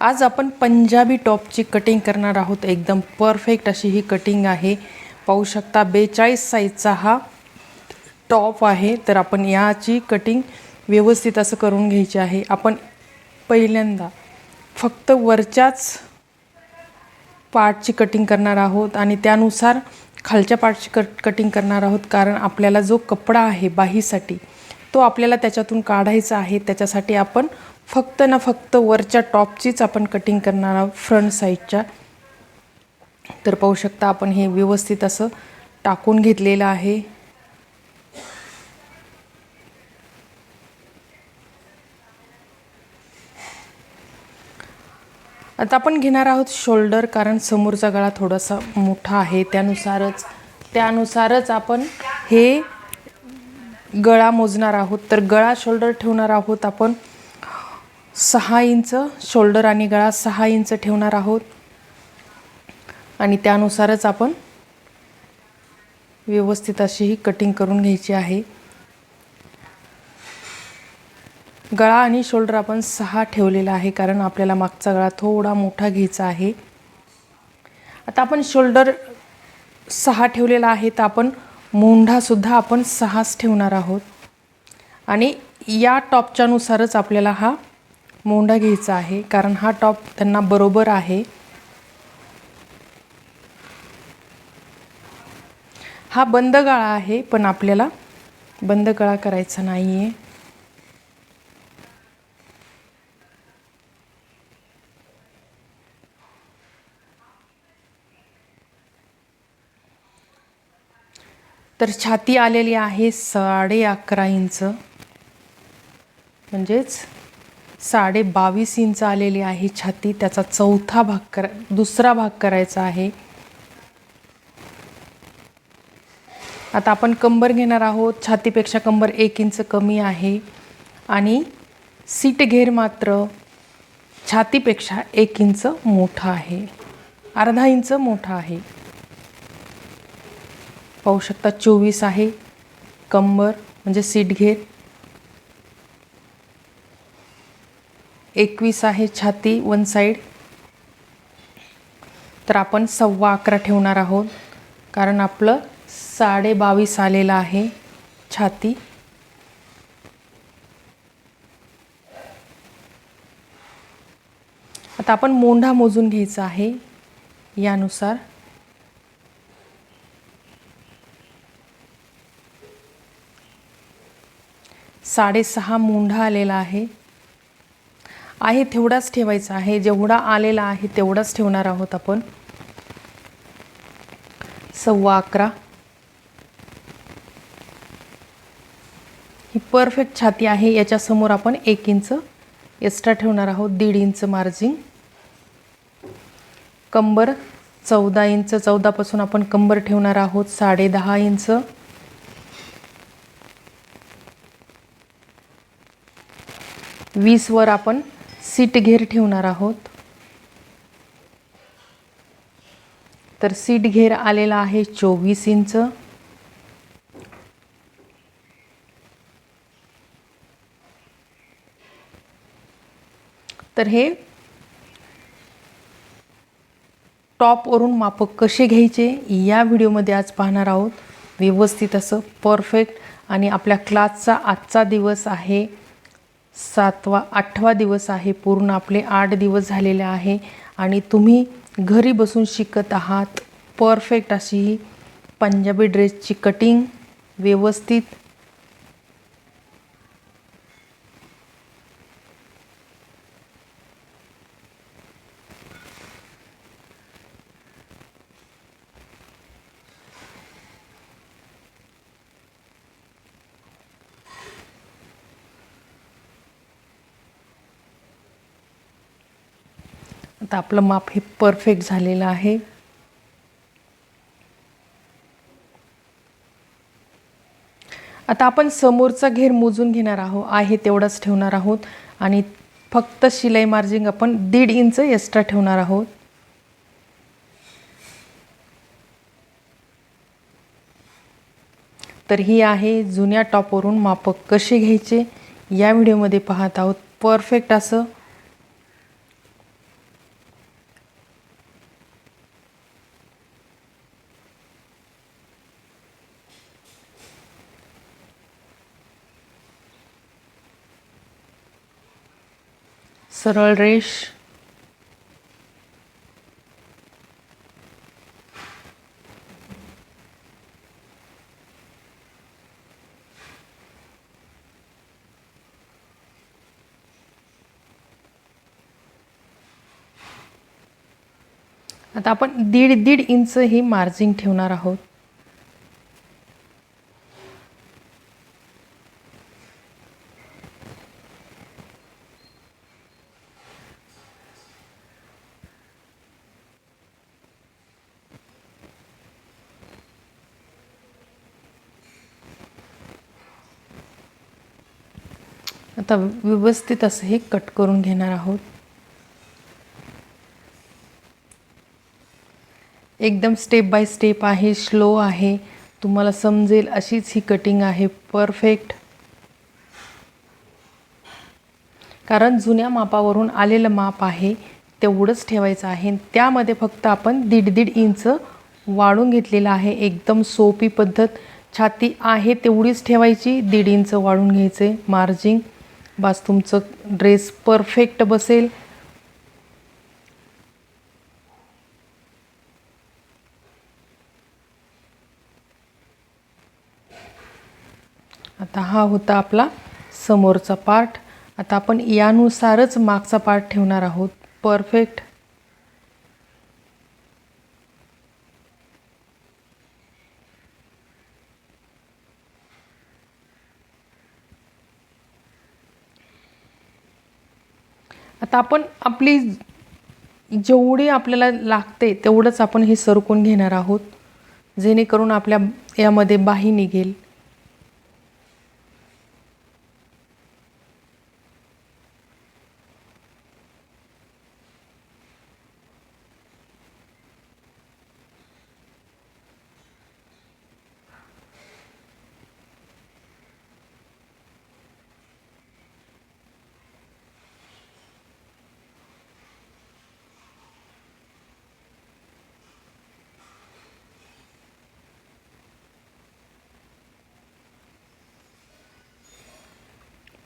आज आपण पंजाबी टॉपची कटिंग करणार आहोत. एकदम परफेक्ट अशी ही कटिंग आहे. पाहू शकता बेचाळीस साईजचा हा टॉप आहे. तर आपण याची कटिंग व्यवस्थित असं करून घ्यायची आहे. आपण पहिल्यांदा फक्त वरच्याच पार्टची कटिंग करणार आहोत आणि त्यानुसार खालच्या पार्टची कट कटिंग करणार आहोत. कारण आपल्याला जो कपडा आहे बाहीसाठी तो आपल्याला त्याच्यातून काढायचा आहे. त्याच्यासाठी आपण फक्त ना फक्त वरच्या टॉपचीच आपण कटिंग करणार आहोत फ्रंट साईडच्या तर पाहू शकता आपण हे व्यवस्थित असं टाकून घेतलेलं आहे. आता आपण घेणार आहोत शोल्डर कारण समोरचा गळा थोडासा मोठा आहे. त्यानुसारच त्यानुसारच आपण हे गळा मोजणार आहोत. तर गळा शोल्डर ठेवणार आहोत आपण. सहा इंच शोल्डर आणि गळा सहा इंच ठेवणार आहोत. आणि त्यानुसारच आपण व्यवस्थित अशी ही कटिंग करून घ्यायची आहे. गळा आणि शोल्डर आपण सहा ठेवलेला आहे कारण आपल्याला मागचा गळा थोडा मोठा घ्यायचा आहे. आता आपण शोल्डर सहा ठेवलेला आहे तर आपण मोंढासुद्धा आपण सहाच ठेवणार आहोत. आणि या टॉपच्यानुसारच आपल्याला हा मोंढा घ्यायचा आहे कारण हा टॉप त्यांना बरोबर आहे. हा बंद गळा आहे पण आपल्याला बंद गळा करायचा नाही आहे तर छाती आलेली आहे साडे अकरा इंच. म्हणजेच साडे बावीस इंच आलेली आहे छाती. त्याचा चौथा भाग करा दुसरा भाग करायचा आहे. आता आपण कंबर घेणार आहोत. छातीपेक्षा कंबर एक इंच कमी आहे. आणि सीट घेर मात्र छातीपेक्षा एक इंच मोठा आहे. अर्धा इंच मोठा आहे. पाहू शकता चोवीस आहे. कंबर म्हणजे सीट घेर एकवीस आहे छाती वन साईड तर आपण सव्वा अकरा ठेवणार आहोत. कारण आपलं साडे बावीस आलेलं आहे छाती. आता आपण मोंढा मोजून घ्यायचा आहे यानुसार. साडेसहा मुंढा आलेला आहे. आहे तेवढाच ठेवायचा आहे. जेवढा आलेला आहे तेवढाच ठेवणार आहोत आपण. सव्वा अकरा. ही परफेक्ट छाती आहे. याच्यासमोर आपण एक इंच एक्स्ट्रा ठेवणार आहोत. दीड इंच मार्जिन कंबर चौदा इंच चौदापासून आपण कंबर ठेवणार आहोत. साडे दहा इंच. वीसवर आपण सीट घेर ठेवणार आहोत. तर सीट घेर आलेला आहे चोवीस इंच. तर हे टॉपवरून मापक कसे घ्यायचे या व्हिडिओमध्ये आज पाहणार आहोत. व्यवस्थित असं परफेक्ट आणि आपल्या क्लासचा आजचा दिवस आहे. सातवा आठवा दिवस आहे. पूर्ण आपले आठ दिवस झालेले आहे. आणि तुम्ही घरी बसून शिकत आहात. परफेक्ट अशी ही पंजाबी ड्रेसची कटिंग व्यवस्थित आता आपलं माप हे परफेक्ट झालेलं आहे. आता आपण समोरचा घेर मोजून घेणार आहोत आहे तेवढाच ठेवणार आहोत. आणि फक्त शिलाई मार्जिंग आपण दीड इंच एक्स्ट्रा ठेवणार आहोत. तर ही आहे जुन्या टॉपवरून मापक कसे घ्यायचे? या व्हिडिओमध्ये पाहत आहोत. परफेक्ट असं. सरळ रेष. आता आपण दीड दीड इंच ही मार्जिन ठेवणार आहोत. आता व्यवस्थित असं हे कट करून घेणार आहोत. एकदम स्टेप बाय स्टेप आहे स्लो आहे. तुम्हाला समजेल अशीच ही कटिंग आहे परफेक्ट कारण जुन्या मापावरून आलेलं माप आहे तेवढंच ठेवायचं आहे. त्यामध्ये फक्त आपण दीड दीड इंच वाढून घेतलेलं आहे. एकदम सोपी पद्धत. छाती आहे तेवढीच ठेवायची दीड इंच वाढून घ्यायचे मार्जिंग बस तुमचं ड्रेस परफेक्ट बसेल. आता हा होता आपला समोरचा पार्ट आता आपण यानुसारच मागचा पार्ट ठेवणार आहोत. परफेक्ट आता आपण आपली जेवढी आपल्याला लागते तेवढंच आपण हे सरकून घेणार आहोत. जेणेकरून आपल्या यामध्ये बाही निघेल.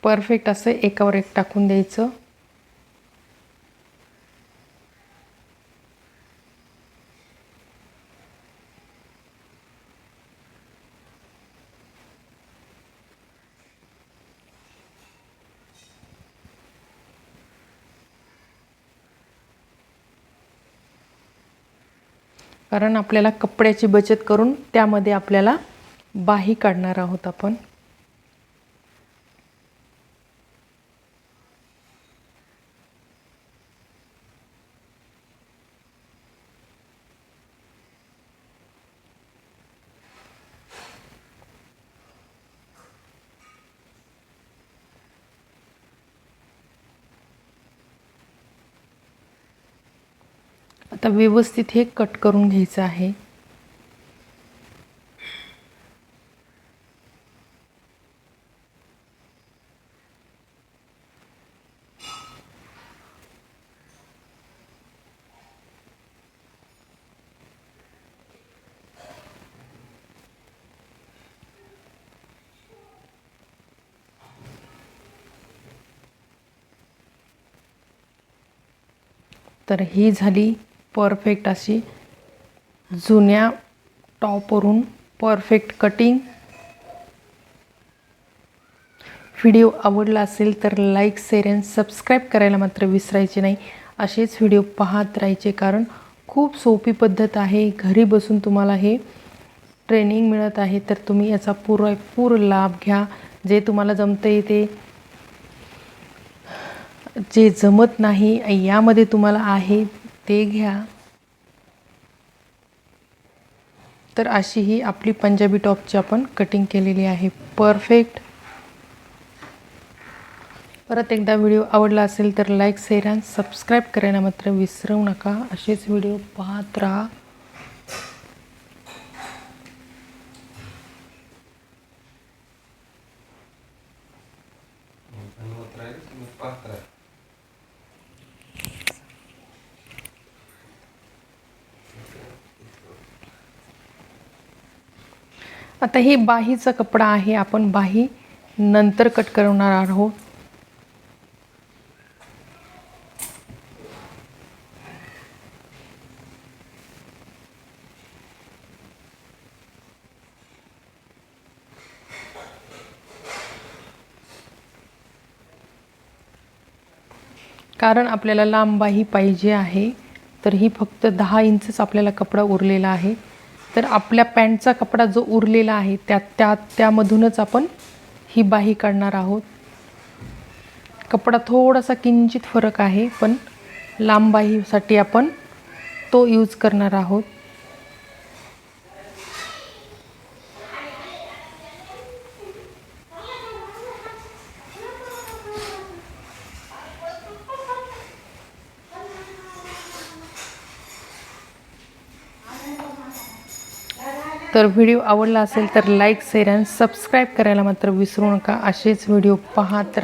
परफेक्ट असं एकावर एक टाकून द्यायचं. कारण आपल्याला कपड्याची बचत करून त्यामध्ये आपल्याला बाही काढणार आहोत आपण. आता व्यवस्थित हे कट करून घ्यायचं आहे. तर ही झाली. परफेक्ट अशी जुन्या टॉपवरून परफेक्ट कटिंग. व्हिडिओ आवडला असेल तर लाईक शेअर अँड सबस्क्राईब करायला मात्र विसरायचे नाही. असेच व्हिडिओ पाहत राहायचे कारण खूप सोपी पद्धत आहे. घरी बसून तुम्हाला हे ट्रेनिंग मिळत आहे तर तुम्ही याचा पुरेपूर लाभ घ्या. जे तुम्हाला जमतं येते जे जमत नाही यामध्ये तुम्हाला आहे. ते घ्या. तर अशी ही आपली पंजाबी टॉपची आपण कटिंग केलेली आहे. परफेक्ट परत एकदा व्हिडिओ आवडला असेल तर लाईक शेअर आणि सबस्क्राईब करायला मात्र विसरू नका. असेच व्हिडिओ पाहत राहा. आता हे बाहीचा कपडा आहे आपण बाही नंतर कट करणार आहोत. कारण आपल्याला लांब बाही पाहिजे आहे तर ही फक्त दहा इंचच आपल्याला कपडा उरलेला आहे. तर आपल्या पॅन्टचा कपडा जो उरलेला आहे त्या त्या त्यामधूनच आपण ही बाही काढणार आहोत. कपडा थोडासा किंचित फरक आहे पण लांब बाहीसाठी आपण तो यूज करणार आहोत. तर व्हिडिओ आवडला असेल तर लाईक शेअर आणि सबस्क्राईब करायला मात्र विसरू नका. असेच व्हिडिओ पाहत